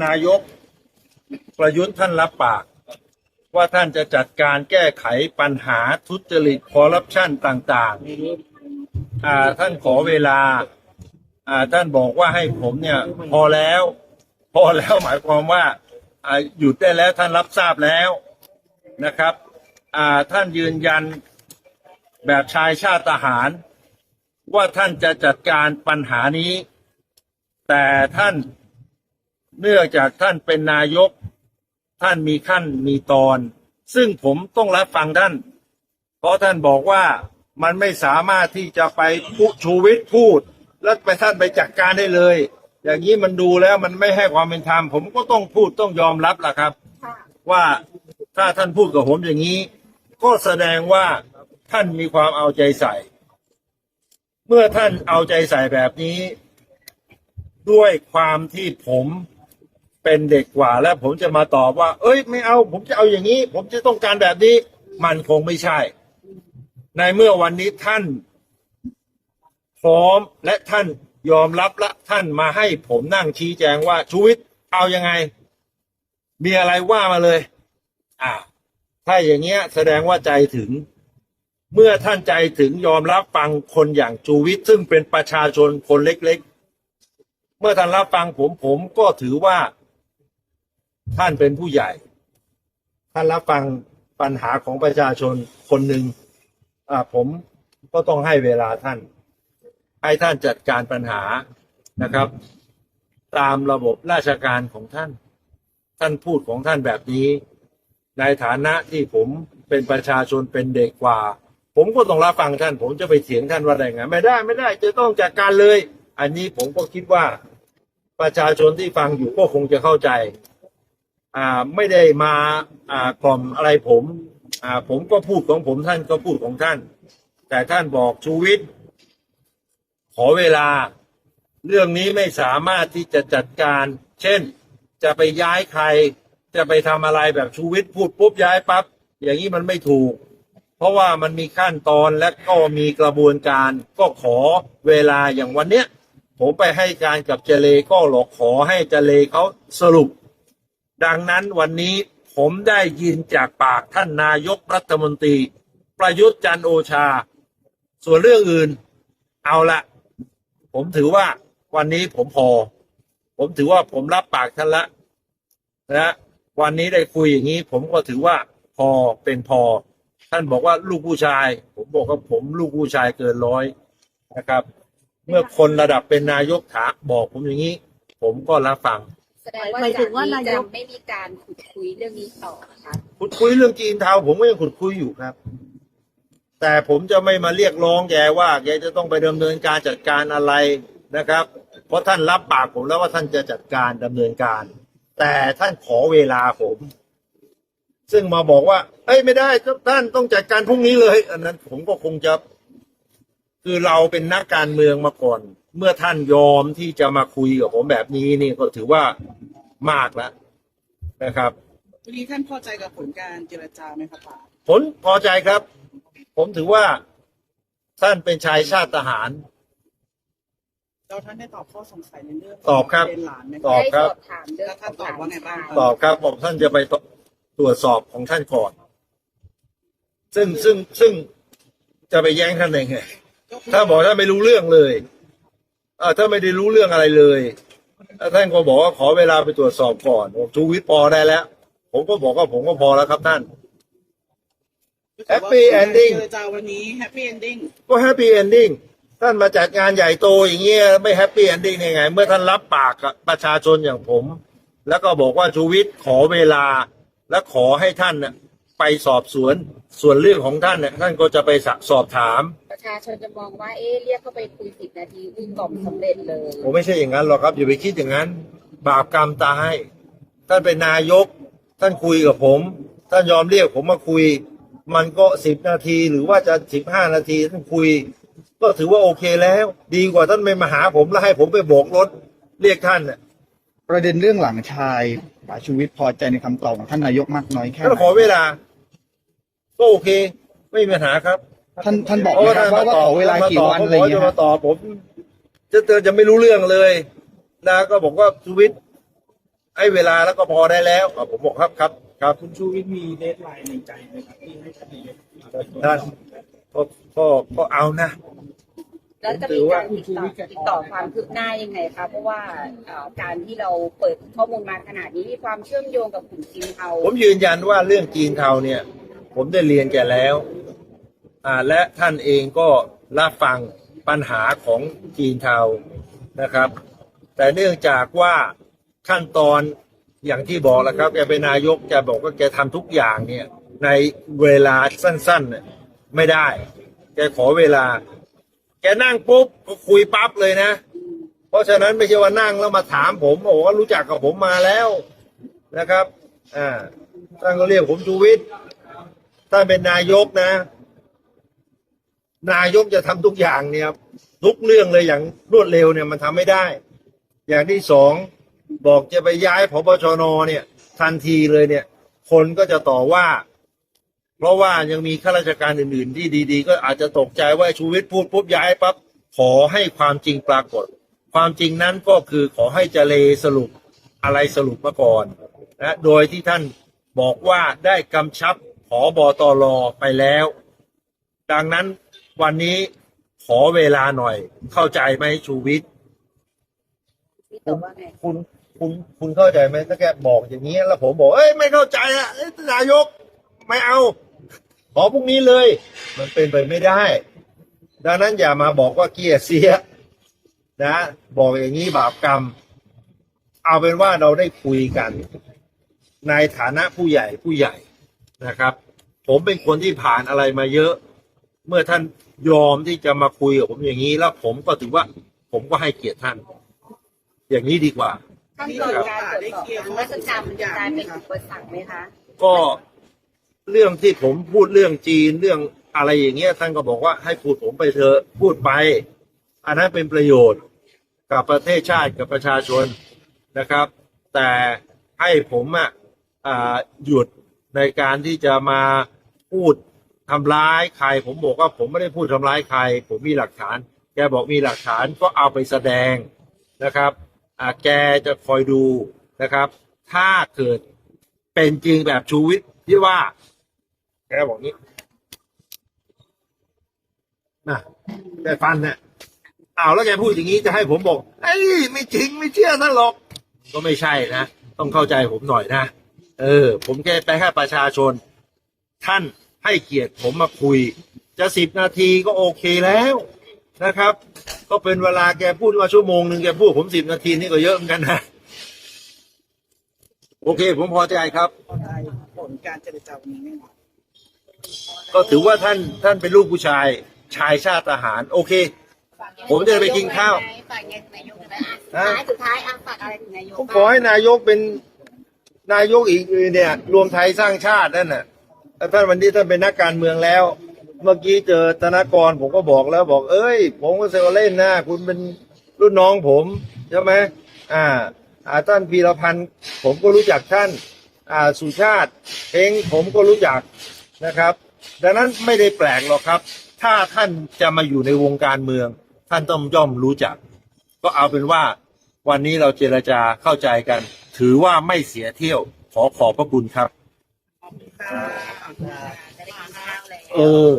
นายกประยุทธ์ท่านรับปาก ว่าท่านจะจัดการแก้ไขปัญหาทุจริตคอร์รัปชันต่างๆอ่าท่านขอเวลาอ่าท่านบอกว่าให้ผมเนี่ย พอแล้ว พอแล้วหมายความว่าอ่าหยุดได้แล้วท่านรับทราบแล้วนะครับอ่าท่านยืนยันแบบชายชาติทหาร ว่าท่านจะจัดการปัญหานี้ แต่ท่าน เนื่องจากท่านเป็นนายก ท่านมีขั้นมีตอน ซึ่งผมต้องรับฟังท่าน เพราะท่านบอกว่ามันไม่สามารถที่จะไปพูดชูวิทย์พูด แล้วไปท่านไปจัดการได้เลย อย่างนี้มันดูแล้วมันไม่ให้ความเป็นธรรมผมก็ต้องพูดต้องยอมรับล่ะครับ ว่าถ้าท่านพูดกับผมอย่างนี้ ก็แสดงว่าท่านมีความเอาใจใส่ เมื่อท่านเอาใจใส่แบบนี้ ด้วยความที่ผม เป็นเด็กกว่าแล้วผมจะมาตอบว่า เอ้ย ไม่เอา ผมจะเอาอย่างนี้ ผมจะต้องการแบบนี้ มันคงไม่ใช่ ในเมื่อวันนี้ท่าน พร้อมและท่านยอมรับและท่านมาให้ผมนั่งชี้แจงว่าชูวิทย์เอายังไง มีอะไรว่ามาเลย อ่า ถ้าอย่างเงี้ย แสดงว่าใจถึง เมื่อท่านใจถึงยอมรับฟังคนอย่างชูวิทย์ซึ่งเป็นประชาชนคนเล็ก ๆ เมื่อท่านรับฟังผมผมก็ถือว่า ท่านเป็นผู้ใหญ่ ท่านรับฟังปัญหาของประชาชนคนหนึ่งอ่าผมก็ต้องให้เวลาท่าน ให้ท่านจัดการปัญหานะครับ ตามระบบราชการของท่าน ท่านพูดของท่านแบบนี้ ในฐานะที่ผมเป็นประชาชนเป็นเด็กกว่า ผมก็ต้องรับฟังท่าน ผมจะไปเถียงท่านว่าได้ไงไม่ได้ไม่ได้ จะต้องจัดการเลย อันนี้ผมก็คิดว่าประชาชนที่ฟังอยู่ก็คงจะเข้าใจ อ่าไม่ได้มาอ่ากล่อมอะไรผมอ่าผมก็พูดของผมท่านก็พูดของท่าน แต่ท่านบอกชูวิทย์ขอเวลา เรื่องนี้ไม่สามารถที่จะจัดการ เช่น จะไปย้ายใคร จะไปทำอะไรแบบชูวิทย์พูดปุ๊บย้ายปั๊บอย่างนี้มันไม่ถูก เพราะว่ามันมีขั้นตอนและก็มีกระบวนการก็ขอเวลาอย่างวันเนี้ยผมไปให้การกับเจเลก็หลอกขอให้เจเลเขาสรุป ดังนั้นวันนี้ผมได้ยินจากปากท่านนายกรัฐมนตรี ประยุทธ์จันโอชา ส่วนเรื่องอื่น เอาละผมถือว่าวันนี้ผมพอ ผมถือว่าผมรับปากท่านละนะวันนี้ได้คุยอย่างนี้ ผมก็ถือว่าพอเป็นพอ ท่านบอกว่าลูกผู้ชาย ผมบอกว่าผมลูกผู้ชายเกินร้อยนะครับ เมื่อคนระดับเป็นนายกถาบอกผมอย่างนี้ ผมก็รับฟัง แสดงว่าหมายถึจากงว่านี้นายจะกไม่มีการขุดคุยเรื่องนี้ต่อนะคะขุดคุยเรื่องจีนเทาผมก็ยังขุดคุยอยู่ครับ แต่ผมจะไม่มาเรียกร้องแกว่าแกจะต้องไปดำเนินการจัดการอะไรนะครับ เพราะท่านรับปากผมแล้วว่าท่านจะจัดการดำเนินการ แต่ท่านขอเวลาผม ซึ่งมาบอกว่าเอ้ยไม่ได้ท่านต้องจัดการพรุ่งนี้เลย อันนั้นผมก็คงจะ คือเราเป็นนักการเมืองมาก่อน เมื่อท่านยอมที่จะมาคุยกับผมแบบนี้นี่ก็ถือว่ามากแล้วนะครับวันนี้ท่านพอใจกับผลการเจรจาไหมครับป๋าผลพอใจครับ ผมถือว่าท่านเป็นชายชาติทหารแล้วท่านได้ตอบข้อสงสัยในเรื่องตอบครับ เป็นหลานไหมตอบได้ครับสอบถามเรื่องของหลานชายตอบครับผมท่านจะไปตรวจสอบของท่านก่อน ซึ่งซึ่งซึ่งจะไปแย้งท่านได้ไง ถ้าบอกท่านไม่รู้เรื่องเลยเออถ้าไม่ได้รู้เรื่องอะไรเลยแล้วท่านก็บอกว่าขอเวลาไปตรวจสอบก่อนผมชูวิทย์พอได้แล้ว ผมก็บอกว่าผมก็พอแล้วครับท่าน Happy ending เจรจาวันนี้แฮปปี้เอนดิ้งก็แฮปปี้เอนดิ้งท่านมาจัดงานใหญ่โตอย่างเงี้ยไม่แฮปปี้เอนดิ้งยังไง เมื่อท่านรับปากกับประชาชนอย่างผม แล้วก็บอกว่าชูวิทย์ขอเวลา และขอให้ท่านน่ะไปสอบสวนส่วนเรื่องของท่านเนี่ยท่านก็จะไปสอบถามประ ชาชนจะมองว่าเอ๊ะเรียกเข้าไปคุยสิบนาทีวิ่งกล่อมสำเร็จเลยผมไม่ใช่อย่างนั้นหรอกครับอย่าไปคิดอย่างนั้น บาปกรรมตาย ท่านเป็นนายก ท่านคุยกับผม ท่านยอมเรียกผมมาคุย มันก็สิบนาทีหรือว่าจะสิบห้านาทีท่านคุย ก็ถือว่าโอเคแล้ว ดีกว่าท่านไม่มาหาผมแล้วให้ผมไปโบกรถเรียกท่านน่ะประเด็นเรื่องหลังชายป๋าชูวิทย์พอใจในคำตอบของท่านนายกมากน้อยแค่ไหท่านนขอเวลา ก็โอเค ไม่มีปัญหาครับ ท่านท่านบอกไหมครับว่าว่าขอเวลากี่วันอะไรอย่างเงี้เงี้ยยมาตอบผมจะเจอจะไม่รู้เรื่องเลยนะก็บอกว่าชีวิตไอ้เวลาแล้วก็พอได้แล้วอะผมบอกครับครับครับคุณชูวิทย์มีเดทไลน์ในใจไหมครับที่ให้ท่านนายกท่านก็ก็ก็เอานะ แล้วจะมีการติดต่อติดต่อความคืบหน้ายังไงคะเพราะว่าเอ่อการที่เราเปิดข้อมูลมาขนาดนี้มีความเชื่อมโยงกับกลุ่มจีนเทาผมยืนยันว่าเรื่องจีนเทาเนี่ย ผมได้เรียนแกแล้วอ่า และท่านเองก็รับฟังปัญหาของจีนเทานะครับ แต่เนื่องจากว่าขั้นตอนอย่างที่บอกแล้วครับแกเป็นนายกแกบอกว่าแกทำทุกอย่างเนี่ยในเวลาสั้นๆไม่ได้ แกขอเวลา แกนั่งปุ๊บก็คุยปั๊บเลยนะ เพราะฉะนั้นไม่ใช่ว่านั่งแล้วมาถามผมโอ้โหรู้จักกับผมมาแล้วนะครับอ่าท่านก็เรียกผมชูวิทย์ท่านเป็นนายกนะ นายกจะทำทุกอย่างเนี่ยทุกเรื่องเลยอย่างรวดเร็วเนี่ยมันทำไม่ได้ อย่างที่สองบอกจะไปย้ายพบชนเนี่ย ทันทีเลยเนี่ย คนก็จะต่อว่า เพราะว่ายังมีข้าราชการอื่น ๆ ที่ดี ๆ ก็อาจจะตกใจว่าชูวิทย์พูดปุ๊บย้ายปั๊บขอให้ความจริงปรากฏ ความจริงนั้นก็คือขอให้เจเลสรุปอะไรสรุปมาก่อนนะโดยที่ท่านบอกว่าได้กำชับขอบอตรไปแล้ว ดังนั้น วันนี้ขอเวลาหน่อย เข้าใจไหมชูวิทย์พี่ตอบว่าไงคุณคุณคุณเข้าใจไหมถ้าแกบอกอย่างนี้แล้วผมบอกเอ้ยไม่เข้าใจอะเอ้ยนายก ไม่เอา ขอพรุ่งนี้เลย มันเป็นไปไม่ได้ ดังนั้นอย่ามาบอกว่าเกียร์เสีย นะ บอกอย่างนี้บาปกรรม เอาเป็นว่าเราได้คุยกัน ในฐานะผู้ใหญ่ผู้ใหญ่นะครับ ผมเป็นคนที่ผ่านอะไรมาเยอะ เมื่อท่านยอมที่จะมาคุยกับผมอย่างนี้แล้วผมก็ถือว่า ผมก็ให้เกียรติท่าน อย่างนี้ดีกว่าขั้นตอนการตรวจสอบทางราชการมันจะกลายเป็นอุปสรรคไหมคะ ก็เรื่องที่ผมพูดเรื่องจีนเรื่องอะไรอย่างเงี้ยท่านก็บอกว่าให้พูดผมไปเถอะพูดไป อันนั้นเป็นประโยชน์กับประเทศชาติกับประชาชนนะครับ แต่ให้ผมอะอ่าหยุดในการที่จะมาพูด ทำร้ายใคร ผมบอกว่าผมไม่ได้พูดทำร้ายใคร ผมมีหลักฐาน แกบอกมีหลักฐานก็เอาไปแสดงนะครับอ่าแกจะคอยดูนะครับ ถ้าเกิดเป็นจริงแบบชูวิทย์ที่ว่า แกบอกนี้นะแกฟันเนี่ยอ้าวแล้วแกพูดอย่างนี้จะให้ผมบอกไอ้ยไม่จริงไม่เชื่อท่านหรอกก็ไม่ใช่นะ ต้องเข้าใจผมหน่อยนะ เออ ผมแค่ไปแค่ประชาชน ท่าน ให้เกียรติผมมาคุย จะสิบนาทีก็โอเคแล้วนะครับ ก็เป็นเวลาแกพูดมาชั่วโมงหนึ่งแกพูดผมสิบนาทีนี่ก็เยอะเหมือนกันนะ โอเค ผมพอใจครับพอใจผลการเจรจาวันนี้ไหมครับก็ถือว่าท่านท่านเป็นลูกผู้ชายชายชาติทหาร โอเค ผมจะไปกินข้าว ฝากไงนายกนะอะสุดท้ายสุดท้ายอะฝากอะไรถึงนายกผมขอให้นายกเป็นนายกอีกเนี่ย รวมไทยสร้างชาตินั่นน่ะ แล้วท่านวันนี้ท่านเป็นนักการเมืองแล้ว เมื่อกี้เจอธนากรผมก็บอกแล้วบอก เอ้ย ผมก็เซลเล่นนะคุณเป็นรุ่นน้องผมใช่ไหมอ่าอ่าท่านพีรพันธ์ผมก็รู้จักท่าน อ่าสุชาติเองผมก็รู้จักนะครับ ดังนั้นไม่ได้แปลกหรอกครับ ถ้าท่านจะมาอยู่ในวงการเมือง ท่านต้องย่อมรู้จัก ก็เอาเป็นว่าวันนี้เราเจรจาเข้าใจกัน ถือว่าไม่เสียเที่ยวขอขอบพระคุณครับ เออ